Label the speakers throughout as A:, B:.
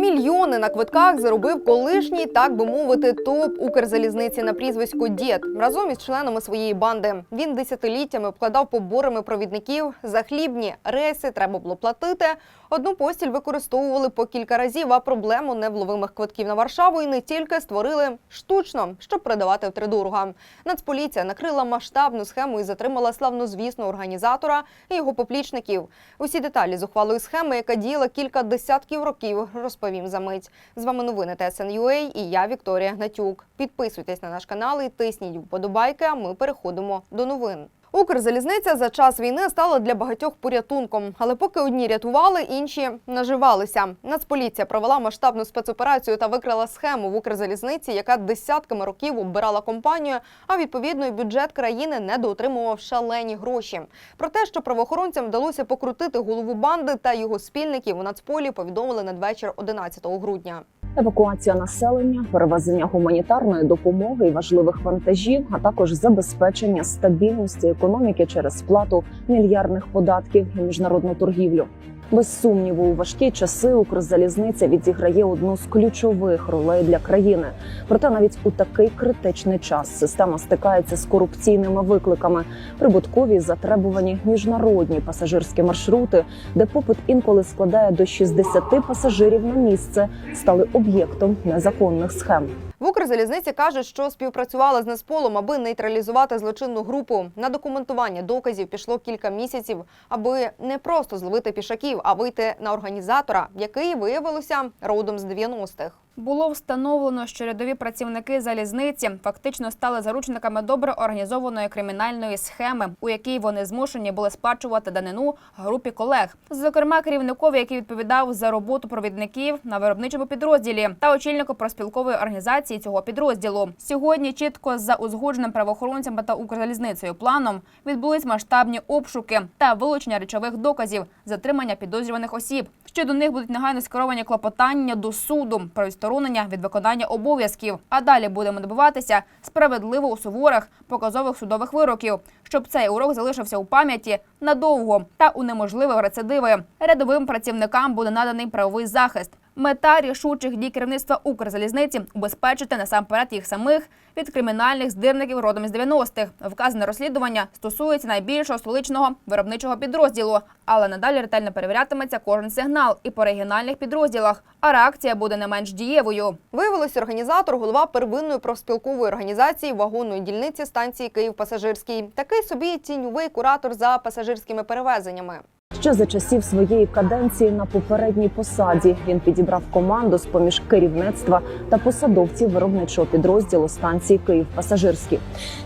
A: Мільйони на квитках заробив колишній, так би мовити, топ Укрзалізниці на прізвисько Дід разом із членами своєї банди. Він десятиліттями обкладав поборами провідників за хлібні рейси. Треба було платити. Одну постіль використовували по кілька разів. А проблему невловимих квитків на Варшаву і не тільки створили штучно, щоб продавати втридорога. Нацполіція накрила масштабну схему і затримала славнозвісного організатора і його поплічників. Усі деталі зухвалої схеми, яка діяла кілька десятків років, розповім за мить. З вами новини ТСН.UA і я Вікторія Гнатюк. Підписуйтесь на наш канал і тисніть вподобайки. А ми переходимо до новин. Укрзалізниця за час війни стала для багатьох порятунком, але поки одні рятували, інші наживалися. Нацполіція провела масштабну спецоперацію та викрила схему в Укрзалізниці, яка десятками років оббирала компанію, а відповідно і бюджет країни недоотримував шалені гроші. Про те, що правоохоронцям вдалося покрутити голову банди та його спільників у Нацполі, повідомили надвечір 11 грудня.
B: Евакуація населення, перевезення гуманітарної допомоги і важливих вантажів, а також забезпечення стабільності економіки через сплату мільярдних податків і міжнародну торгівлю. Без сумніву, у важкі часи Укрзалізниця відіграє одну з ключових ролей для країни. Проте навіть у такий критичний час система стикається з корупційними викликами, прибуткові затребувані міжнародні пасажирські маршрути, де попит інколи складає до 60 пасажирів на місце, стали об'єктом незаконних схем.
A: В Укрзалізниці кажуть, що співпрацювала з Несполом, аби нейтралізувати злочинну групу. На документування доказів пішло кілька місяців, аби не просто зловити пішаків, а вийти на організатора, який виявилося родом з 90-х.
C: Було встановлено, що рядові працівники залізниці фактично стали заручниками добре організованої кримінальної схеми, у якій вони змушені були сплачувати данину групі колег, зокрема керівникові, який відповідав за роботу провідників на виробничому підрозділі, та очільнику проспілкової організації цього підрозділу. Сьогодні чітко за узгодженим правоохоронцями та Укрзалізницею планом відбулись масштабні обшуки та вилучення речових доказів, затримання підозрюваних осіб. Щодо них будуть негайно скеровані клопотання до суду про відсторонення від виконання обов'язків. А далі будемо добиватися справедливо у суворих показових судових вироків, щоб цей урок залишився у пам'яті надовго та унеможливив рецидиви. Рядовим працівникам буде наданий правовий захист. Мета рішучих дій керівництва Укрзалізниці убезпечити насамперед їх самих від кримінальних здирників родом із 90-х. Вказане розслідування стосується найбільшого столичного виробничого підрозділу, але надалі ретельно перевірятиметься кожен сигнал і по регіональних підрозділах. А реакція буде не менш дієвою.
A: Виявилось, організатор, голова первинної профспілкової організації вагонної дільниці станції Київ Пасажирський. Такий собі тіньовий куратор за пасажирськими перевезеннями.
B: Ще за часів своєї каденції на попередній посаді він підібрав команду з поміж керівництва та посадовців виробничого підрозділу станції Київ Пасажирський.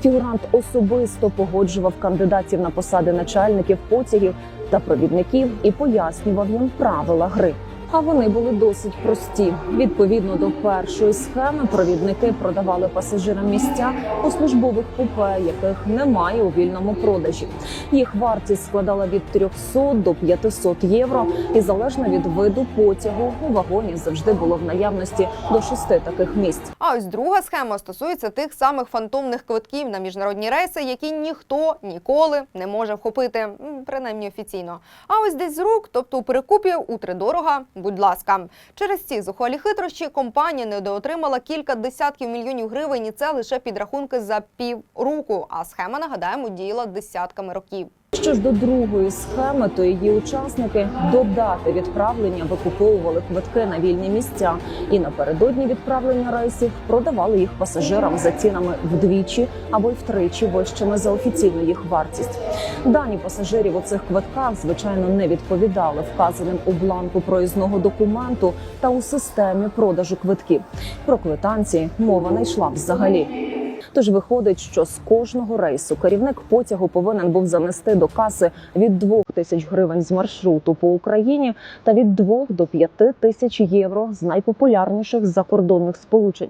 B: Фігурант особисто погоджував кандидатів на посади начальників потягів та провідників і пояснював їм правила гри. А вони були досить прості. Відповідно до першої схеми, провідники продавали пасажирам місця у службових купе, яких немає у вільному продажі. Їх вартість складала від 300 до 500 євро, і залежно від виду потягу у вагоні завжди було в наявності до шести таких місць.
A: А ось друга схема стосується тих самих фантомних квитків на міжнародні рейси, які ніхто ніколи не може вхопити, принаймні офіційно. А ось десь з рук, тобто у перекупі утридорога, будь ласка. Через ці зухвалі хитрощі компанія недоотримала кілька десятків мільйонів гривень, і це лише підрахунки за півроку. А схема, нагадаємо, діяла десятками років.
B: Що ж до другої схеми, то її учасники до дати відправлення викуповували квитки на вільні місця і напередодні відправлення рейсів продавали їх пасажирам за цінами вдвічі або й втричі вищими за офіційну їх вартість. Дані пасажирів у цих квитках звичайно не відповідали вказаним у бланку проїзного документу та у системі продажу квитків. Про квитанції мова не йшла взагалі. Тож виходить, що з кожного рейсу керівник потягу повинен був занести до каси від 2 тисяч гривень з маршруту по Україні та від 2 до 5 тисяч євро з найпопулярніших закордонних сполучень.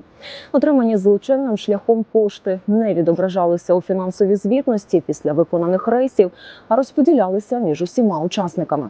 B: Отримані злочинним шляхом кошти не відображалися у фінансовій звітності після виконаних рейсів, а розподілялися між усіма учасниками.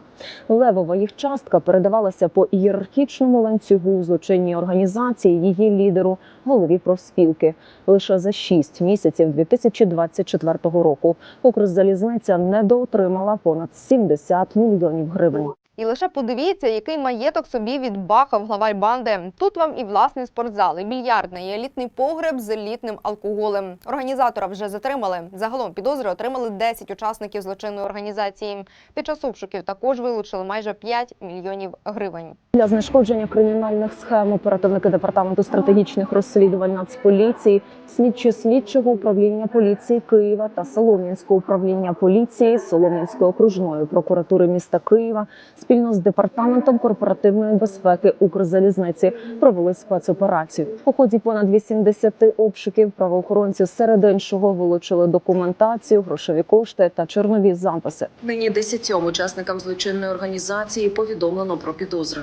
B: Левова їх частка передавалася по ієрархічному ланцюгу злочинній організації, її лідеру, голові профспілки. Лише за 6 місяців 2024 року Укрзалізниця недоотримала понад 70 мільйонів гривень.
A: І лише подивіться, який маєток собі відбахав главарь банди. Тут вам і власний спортзал, і більярдний, і елітний погреб з елітним алкоголем. Організатора вже затримали. Загалом підозри отримали 10 учасників злочинної організації. Під час обшуків також вилучили майже 5 мільйонів гривень.
B: Для знешкодження кримінальних схем оперативники департаменту стратегічних розслідувань Нацполіції, слідчі слідчого управління поліції Києва та Солом'янського управління поліції Солом'янської окружної прокуратури міста Києва спільно з департаментом корпоративної безпеки Укрзалізниці провели спецоперацію. У ході понад 80 обшуків правоохоронці серед іншого вилучили документацію, грошові кошти та чорнові записи.
D: Нині десятьом учасникам злочинної організації повідомлено про підозри.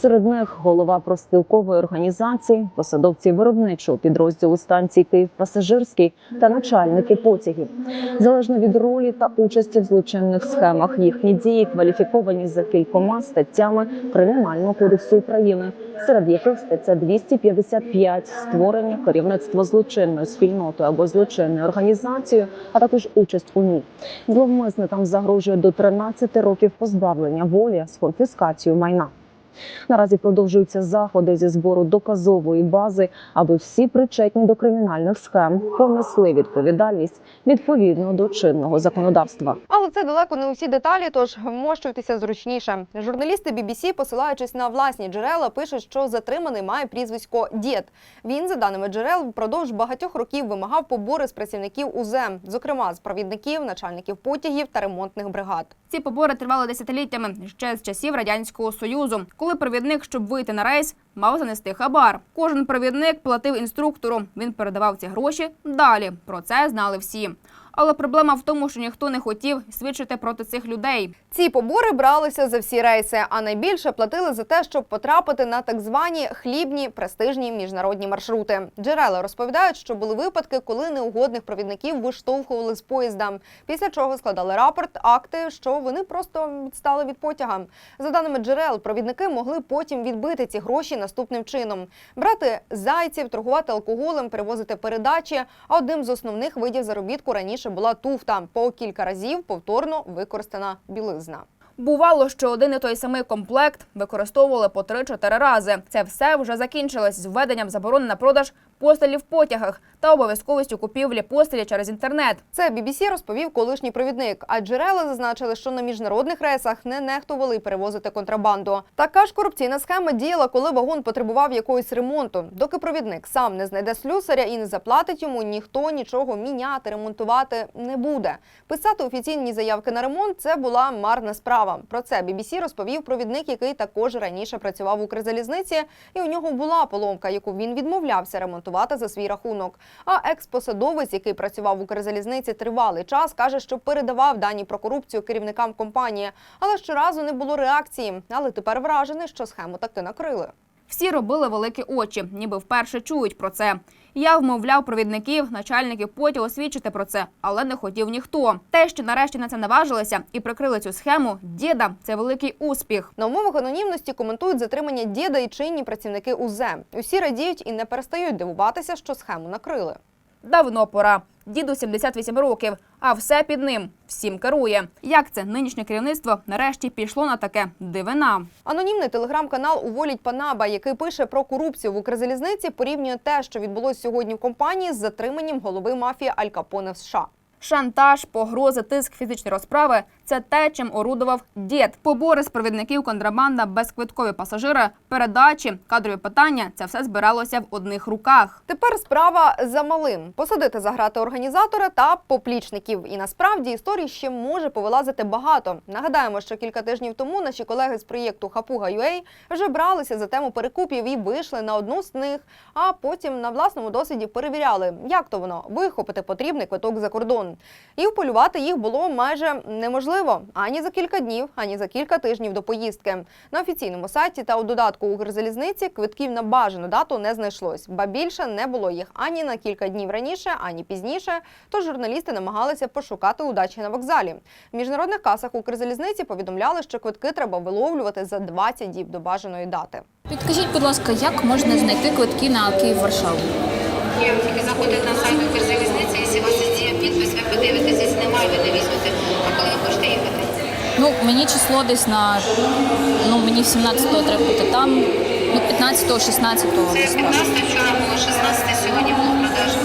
B: Серед них голова профспілкової організації, посадовці виробничого підрозділу станції Київ пасажирський та начальники потягів. Залежно від ролі та участі в злочинних схемах, їхні дії кваліфіковані за кількома статтями Кримінального кодексу України, серед яких стаття 255 – створення керівництва злочинною спільнотою або злочинною організацією, а також участь у ній. Зловмисникам загрожує до 13 років позбавлення волі з конфіскацією майна. Наразі продовжуються заходи зі збору доказової бази, аби всі причетні до кримінальних схем понесли відповідальність відповідно до чинного законодавства.
A: Але це далеко не усі деталі, тож вмощуйтеся зручніше. Журналісти BBC, посилаючись на власні джерела, пишуть, що затриманий має прізвисько Дід. Він, за даними джерел, впродовж багатьох років вимагав побори з працівників УЗЕМ, зокрема з провідників, начальників потягів та ремонтних бригад.
C: Ці побори тривали десятиліттями ще з часів радянського союзу, коли провідник, щоб вийти на рейс, мав занести хабар. Кожен провідник платив інструктору. Він передавав ці гроші далі. Про це знали всі. Але проблема в тому, що ніхто не хотів свідчити проти цих людей.
A: Ці побори бралися за всі рейси, а найбільше платили за те, щоб потрапити на так звані хлібні престижні міжнародні маршрути. Джерела розповідають, що були випадки, коли неугодних провідників виштовхували з поїзда, після чого складали рапорт, акти, що вони просто відстали від потяга. За даними джерел, провідники могли потім відбити ці гроші наступним чином: брати зайців, торгувати алкоголем, перевозити передачі. А одним з основних видів заробітку раніше була туфта по кілька разів повторно використана білизна.
C: Бувало, що один і той самий комплект використовували по 3-4 рази. Це все вже закінчилось з введенням заборони на продаж постелів в потягах та обов'язковістю купівлі постелі через інтернет.
A: Це BBC розповів колишній провідник. А джерела зазначили, що на міжнародних рейсах не нехтували перевозити контрабанду. Така ж корупційна схема діяла, коли вагон потребував якогось ремонту. Доки провідник сам не знайде слюсаря і не заплатить йому, ніхто нічого міняти, ремонтувати не буде. Писати офіційні заявки на ремонт це була марна справа. Про це BBC розповів провідник, який також раніше працював в Укрзалізниці, і у нього була поломка, яку він відмовлявся ремонтувати за свій рахунок. А експосадовець, який працював в Укрзалізниці тривалий час, каже, що передавав дані про корупцію керівникам компанії, але щоразу не було реакції. Але тепер вражений, що схему таки накрили.
C: Всі робили великі очі, ніби вперше чують про це. Я вмовляв провідників, начальників потягу освідчити про це, але не хотів ніхто. Те, що нарешті на це наважилися і прикрили цю схему, діда це великий успіх.
A: На умовах анонімності коментують затримання діда і чинні працівники УЗ. Усі радіють і не перестають дивуватися, що схему накрили.
C: Давно пора. Діду 78 років, а все під ним всім керує. Як це нинішнє керівництво нарешті пішло на таке дивина?
A: Анонімний телеграм-канал Уволіть Панаба, який пише про корупцію в Укрзалізниці, порівнює те, що відбулося сьогодні в компанії з затриманням голови мафії Аль Капоне в США.
C: Шантаж, погрози, тиск, фізичні розправи це те, чим орудував дід. Побори з провідників, контрабанда, безквиткові пасажири, передачі, кадрові питання це все збиралося в одних руках.
A: Тепер справа за малим посадити за грати організатора та поплічників. І насправді історій ще може повилазити багато. Нагадаємо, що кілька тижнів тому наші колеги з проєкту Хапуга.ua вже бралися за тему перекупів і вийшли на одну з них, а потім на власному досвіді перевіряли, як то воно вихопити потрібний квиток за кордон. І вполювати їх було майже неможливо ані за кілька днів, ані за кілька тижнів до поїздки. На офіційному сайті та у додатку Укрзалізниці квитків на бажану дату не знайшлось, ба більше не було їх ані на кілька днів раніше, ані пізніше. Тож журналісти намагалися пошукати удачі на вокзалі. В міжнародних касах Укрзалізниці повідомляли, що квитки треба виловлювати за 20 діб до бажаної дати.
E: Підкажіть, будь ласка, як можна знайти квитки на Київ-Варшаву?
F: Тільки заходите на сайт Укрзалізниці, якщо у вас є підпис, ви подивитеся, якщо немає, ви не візьмете. А коли ви хочете?
E: Ну, мені число десь на ну мені 17-го треба бути там. Ну, 15-го, 16-го.
F: Це
E: десь так.
F: 15 вчора було, 16 сьогодні було продажа.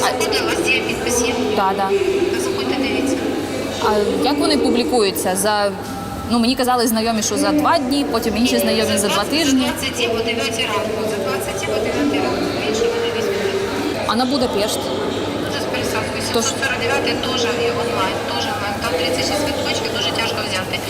F: Заходи, у вас є підпис є?
E: Так.
F: Заходьте, дивіться.
E: А як вони публікуються? За ну мені казали знайомі, що за два дні, потім інші знайомі за два тижні.
F: За 20 по 9 ранку, за 20 по 9 ранку. Більше вони візьмуть.
E: А на Будапешт.
F: Це з пересадкою.
E: Тож-
F: 749 теж є онлайн, теж онлайн. Там 36 квиточків, дуже.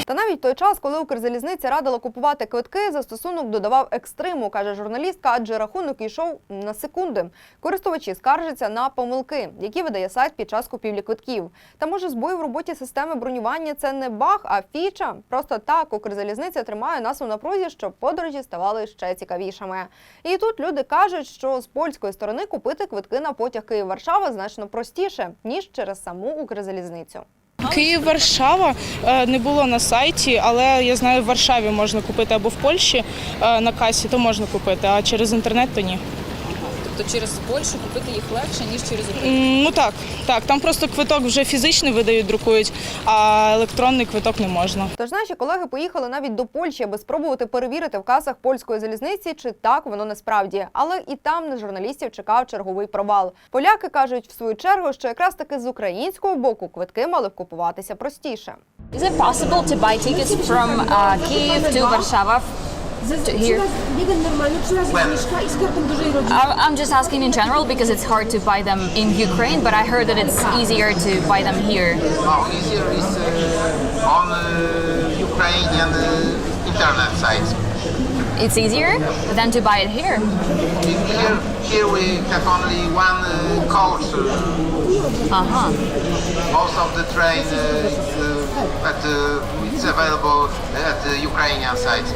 A: Та навіть той час, коли Укрзалізниця радила купувати квитки, застосунок додавав екстриму, каже журналістка, адже рахунок йшов на секунди. Користувачі скаржаться на помилки, які видає сайт під час купівлі квитків. Та може збой в роботі системи бронювання це не баг, а фіча. Просто так Укрзалізниця тримає нас у напрузі, щоб подорожі ставали ще цікавішими. І тут люди кажуть, що з польської сторони купити квитки на потяг Київ-Варшава значно простіше ніж через саму Укрзалізницю.
G: Київ Варшава е, не було на сайті, але я знаю, в Варшаві можна купити або в Польщі е, на касі, то можна купити, а через інтернет то ні.
E: Тобто через Польщу купити їх легше, ніж через Україну.
G: Ну так, так, там просто квиток вже фізичний видають, друкують, а електронний квиток не можна.
A: Тож наші колеги поїхали навіть до Польщі, аби спробувати перевірити в касах польської залізниці, чи так воно насправді. Але і там на журналістів чекав черговий провал. Поляки кажуть в свою чергу, що якраз таки з українського боку квитки мали б купуватися простіше.
E: Is it possible to buy tickets from uh, Kyiv to Warszawa to here?
H: Jeden normalny przyraz zniżka i z kartą dużej rodziny.
E: I- I'm just asking in general because it's hard to buy them in Ukraine, but I heard that it's easier to buy them here.
I: Oh, easier is uh, on uh, Ukrainian uh, internet sites.
E: It's easier than to buy it here.
I: Here, here we have only one uh, coach. Uh,
E: Uh-huh.
I: most of the train uh, is, uh, but, uh, it's available at the Ukrainian site.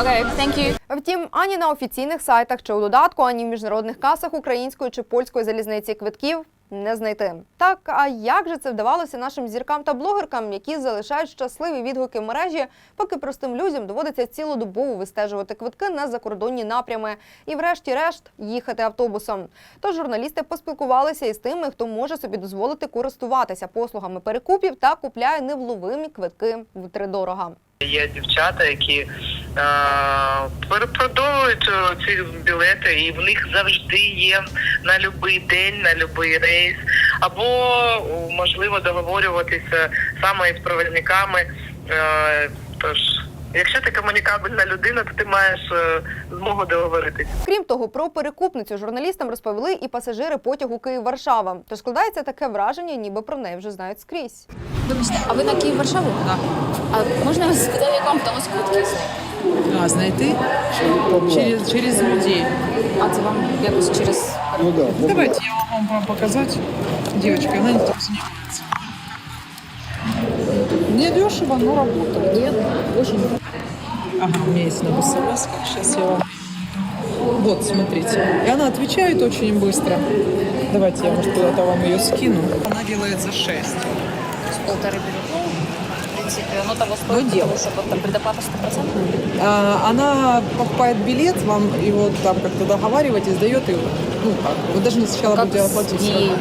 E: Okay, thank you.
A: Втім, ані на офіційних сайтах чи у додатку, ані в міжнародних касах української чи польської залізниці квитків не знайти. Так, а як же це вдавалося нашим зіркам та блогеркам, які залишають щасливі відгуки в мережі, поки простим людям доводиться цілодобово вистежувати квитки на закордонні напрями і, врешті-решт, їхати автобусом. Тож журналісти поспілкувалися із тими, хто може собі дозволити користуватися послугами перекупів та купляє невловимі квитки втридорога.
J: Є дівчата, які е, перепродовують е, ці білети, і в них завжди є на будь-який день, на будь-який рейс, або можливо договорюватися саме із провідниками. Е, тож, якщо ти комунікабельна людина, то ти маєш е, змогу договоритися.
A: Крім того, про перекупницю журналістам розповіли і пасажири потягу Київ-Варшава. Тож складається таке враження, ніби про неї вже знають скрізь.
E: Вибачте, а ви на Київ Варшаву? Так. А можна вас сказати, в якому тому квитки?
K: А, знайти через, через людей.
E: А це вам якось через
K: Давайте я могу вам показать. Девочка, она этим занимается. Не дешево, но работает. Нет, очень. Ага, у меня есть на смс. Сейчас я вам... Вот, смотрите. И она отвечает очень быстро. Давайте я, может, куда-то вам ее скину. Она делает за 6.
E: полторы берут. Ну, в принципе, оно того стоит,
K: Ну, дело.
E: что там предоплата 100%.
K: А, она покупает билет, вам его там как-то договариваетесь, дает и ну как, вы должны сначала
E: Как
K: будете оплатить.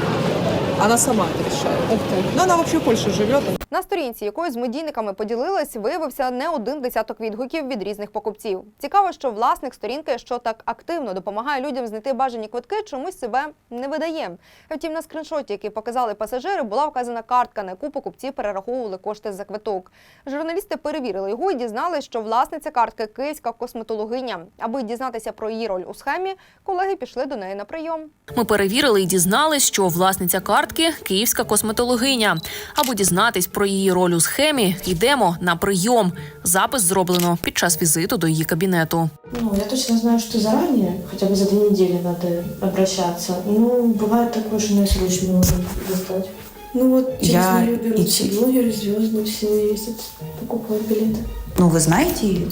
K: Она сама это решает. Но она вообще в Польше живет.
A: На сторінці, якою з медійниками поділилась, виявився не один десяток відгуків від різних покупців. Цікаво, що власник сторінки, що так активно допомагає людям знайти бажані квитки, чомусь себе не видає. Втім, на скріншоті, який показали пасажири, була вказана картка, на яку покупці перераховували кошти за квиток. Журналісти перевірили його і дізналися, що власниця картки київська косметологиня. Аби дізнатися про її роль у схемі, колеги пішли до неї на прийом.
L: Ми перевірили і дізнались, що власниця картки київська косметологиня. Аби дізнатись про її роль у схемі, йдемо на прийом. Запис зроблено під час візиту до її кабінету.
H: Ну, я точно знаю, что заранее, хотя бы за две недели надо обращаться. Но бывает такое, что несрочно можно достать. Ну вот через
M: Я
H: нее берут
M: и
H: все
M: чи-
H: блогеры, звезды, все ездят, покупают билеты.
M: Ну, вы знаете ее?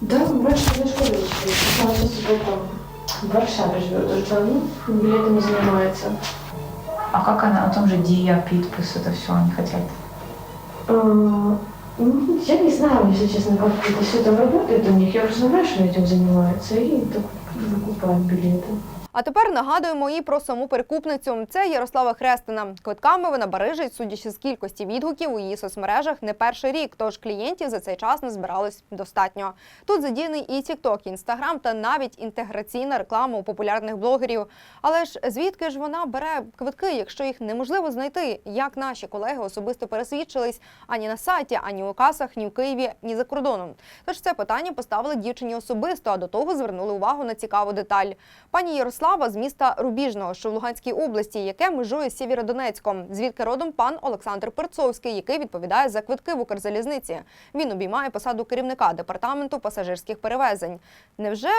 H: Да, раньше в школе училась. Она сейчас уже там в Варшаве живет уже давно, билетами занимается.
M: А как она о том же Дия, Питпус, это все они хотят?
H: А, ну, Я не знаю, если честно, как это все там работает у них. Я просто знаю, что этим занимается, и так выкупают билеты.
A: А тепер нагадуємо і про саму перекупницю. Це Ярослава Хрестина. Квитками вона барижить, судячи з кількості відгуків у її соцмережах, не перший рік. Тож клієнтів за цей час не збиралось достатньо. Тут задіяний і TikTok, і Instagram та навіть інтеграційна реклама у популярних блогерів. Але ж звідки ж вона бере квитки, якщо їх неможливо знайти? Як наші колеги особисто пересвідчились ані на сайті, ані у касах, ні в Києві, ні за кордоном. Тож це питання поставили дівчині особисто, а до того звернули увагу на цікаву деталь. Пані Ярослава з міста Рубіжного, що в Луганській області, яке межує з Сєвєродонецьком, звідки родом пан Олександр Перцовський, який відповідає за квитки в Укрзалізниці. Він обіймає посаду керівника департаменту пасажирських перевезень. Невже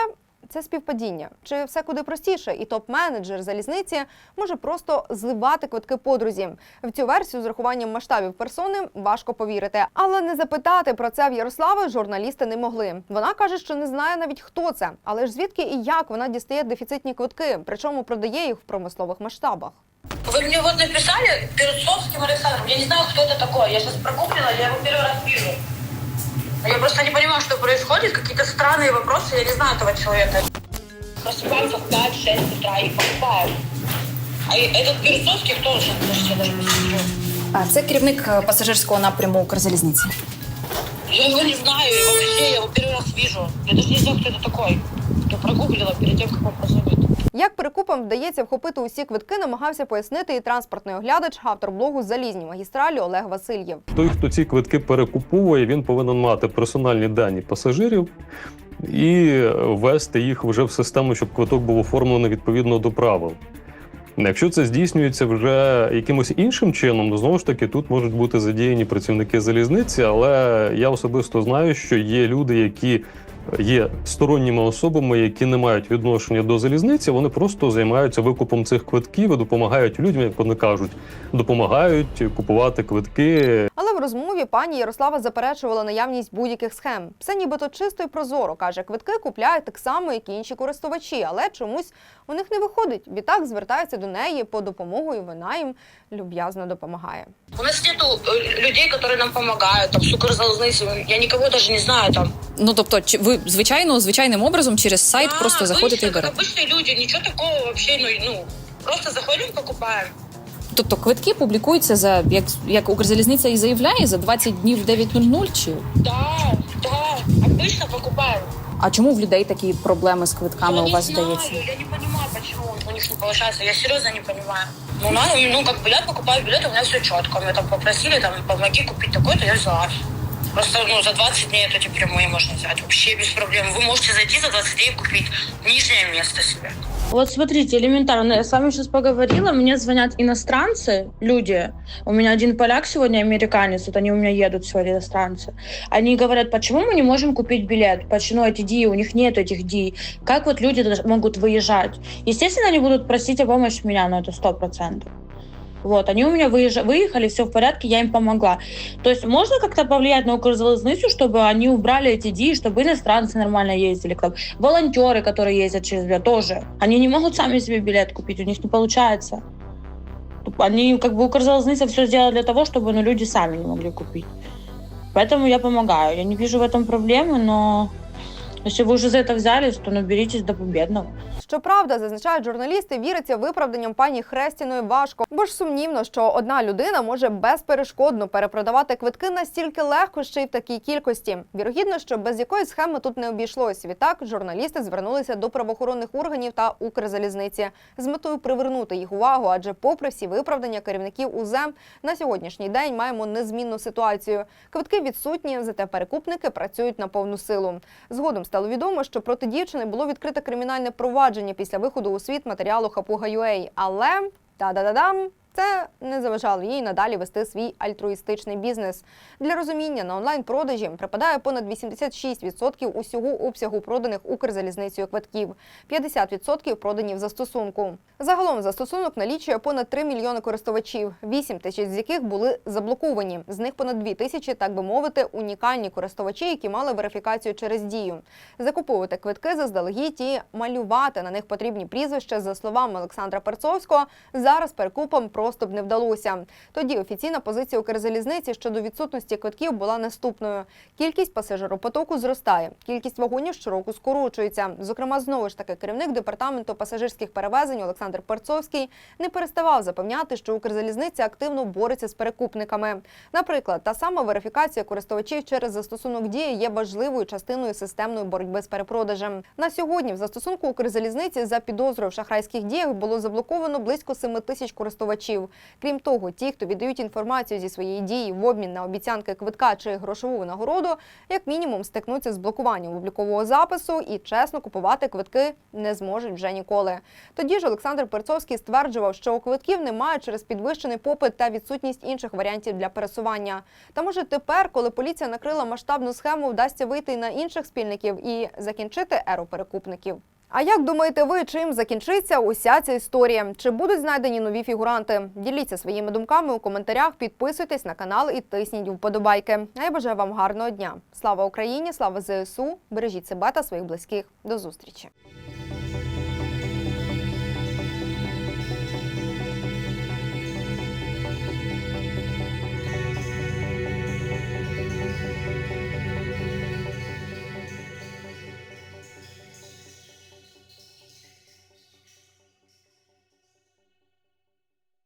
A: це співпадіння? Чи все куди простіше? І топ-менеджер залізниці може просто зливати квитки подрузі. В цю версію з урахуванням масштабів персони важко повірити. Але не запитати про це в Ярослави журналісти не могли. Вона каже, що не знає навіть хто це, але ж звідки і як вона дістає дефіцитні квитки, причому продає їх в промислових масштабах.
N: Вы мне вот написали Перцовским Александром. Я не знаю, кто это такой. Я сейчас прогуглила, я его первый раз вижу. Я просто не понимаю, что происходит. Какие-то странные вопросы. Я не знаю этого человека. Просыпаемся в 5-6 утра и покупаем. А и этот Перцовский кто же? Подождите, я даже посмотрю.
E: А це керівник е, пасажирського напряму Укрзалізниці.
N: Я его не знаю. И вообще, я его первый раз вижу. Я даже не знаю, кто это такой. Я прогуглила перед тем, как вам позвонить.
A: Як перекупам вдається вхопити усі квитки, намагався пояснити і транспортний оглядач, автор блогу Залізні магістралі Олег Васильєв.
O: Той, хто ці квитки перекуповує, він повинен мати персональні дані пасажирів і ввести їх вже в систему, щоб квиток був оформлений відповідно до правил. Якщо це здійснюється вже якимось іншим чином, то знову ж таки тут можуть бути задіяні працівники залізниці, але я особисто знаю, що є люди, які є сторонніми особами, які не мають відношення до залізниці, вони просто займаються викупом цих квитків і допомагають людям, як вони кажуть, допомагають купувати квитки.
A: Але в розмові пані Ярослава заперечувала наявність будь-яких схем. Все нібито чисто і прозоро каже, квитки купляють так само, як і інші користувачі, але чомусь у них не виходить. Відтак звертаються до неї по допомогу, і вона їм люб'язно допомагає.
N: У нас нету э, людей, которые нам помогают. Там, с Укрзалізниці. Я никого даже не знаю там.
E: Ну тобто, чи ви звичайно звичайним образом через сайт
N: Да,
E: просто заходите і
N: обычно,
E: берете.
N: Как обычные люди, ничего такого вообще, ну, ну, просто заходим, покупаем.
E: Тобто квитки публікуються за як, як Укрзалізниця і заявляє за 20 днів в 9.00 чи
N: Да, да, обычно покупаем.
E: а чому в людей такі проблеми з квитками
N: я
E: у вас
N: не знаю,
E: здається?
N: я не понимаю, почему у них не получается. Я серьезно не понимаю. Ну, надо, ну, как бы я покупаю билеты, у меня все четко. Меня там попросили, там, помоги купить такой-то, я взяла. Просто, ну, за 20 дней вот эти прямые можно взять. Вообще без проблем. Вы можете зайти за 20 дней и купить нижнее место себе.
P: Вот смотрите, элементарно, я с вами сейчас поговорила, мне звонят иностранцы, люди. У меня один поляк сегодня, американец, вот они у меня едут сегодня иностранцы. Они говорят, почему мы не можем купить билет, почему эти ди, у них нет этих ди, как вот люди даже могут выезжать. Естественно, они будут просить о помощи меня, но это сто процентов. Вот, они у меня выезжа- выехали, все в порядке, я им помогла. То есть можно как-то повлиять на Укрзалезницу, чтобы они убрали эти ди, чтобы иностранцы нормально ездили, там, волонтеры, которые ездят через билет, тоже. Они не могут сами себе билет купить, у них не получается. Они, как бы, Укрзалезница все сделала для того, чтобы ну, люди сами не могли купить. Поэтому я помогаю. Я не вижу в этом проблемы, но если вы уже за это взялись, то наберитесь до победного.
A: Щоправда, зазначають журналісти, віриться виправданням пані Хрестіної важко, бо ж сумнівно, що одна людина може безперешкодно перепродавати квитки настільки легко, ще й в такій кількості. Вірогідно, що без якої схеми тут не обійшлось. Відтак журналісти звернулися до правоохоронних органів та Укрзалізниці з метою привернути їх увагу, адже, попри всі виправдання керівників УЗЕМ, на сьогоднішній день маємо незмінну ситуацію. Квитки відсутні, зате перекупники працюють на повну силу. Згодом стало відомо, що проти дівчини було відкрите кримінальне провадження після виходу у світ матеріалу Хапуга.ua. Але та-да-да-дам, це не заважало їй надалі вести свій альтруїстичний бізнес. Для розуміння на онлайн-продажі припадає понад 86% усього обсягу проданих Укрзалізницею квитків, 50% продані в застосунку. Загалом застосунок налічує понад 3 мільйони користувачів, 8 тисяч з яких були заблоковані. З них понад 2 тисячі, так би мовити, унікальні користувачі, які мали верифікацію через дію. Закуповувати квитки заздалегідь і малювати на них потрібні прізвища, за словами Олександра Перцовського, зараз перекупом просто б не вдалося. Тоді офіційна позиція Укрзалізниці щодо відсутності квитків була наступною: кількість пасажиропотоку зростає, кількість вагонів щороку скорочується. Зокрема, знову ж таки, керівник департаменту пасажирських перевезень Олександр Перцовський не переставав запевняти, що Укрзалізниця активно бореться з перекупниками. Наприклад, та сама верифікація користувачів через застосунок дія є важливою частиною системної боротьби з перепродажем. На сьогодні в застосунку Укрзалізниці за підозрою в шахрайських діях було заблоковано близько 7 тисяч користувачів. Крім того, ті, хто віддають інформацію зі своєї дії в обмін на обіцянки квитка чи грошову нагороду, як мінімум стикнуться з блокуванням облікового запису і чесно купувати квитки не зможуть вже ніколи. Тоді ж Олександр Перцовський стверджував, що квитків немає через підвищений попит та відсутність інших варіантів для пересування. Та може тепер, коли поліція накрила масштабну схему, вдасться вийти на інших спільників і закінчити еру перекупників. А як думаєте ви, чим закінчиться уся ця історія? Чи будуть знайдені нові фігуранти? Діліться своїми думками у коментарях, підписуйтесь на канал і тисніть вподобайки. А я бажаю вам гарного дня. Слава Україні! Слава ЗСУ! Бережіть себе та своїх близьких. До зустрічі!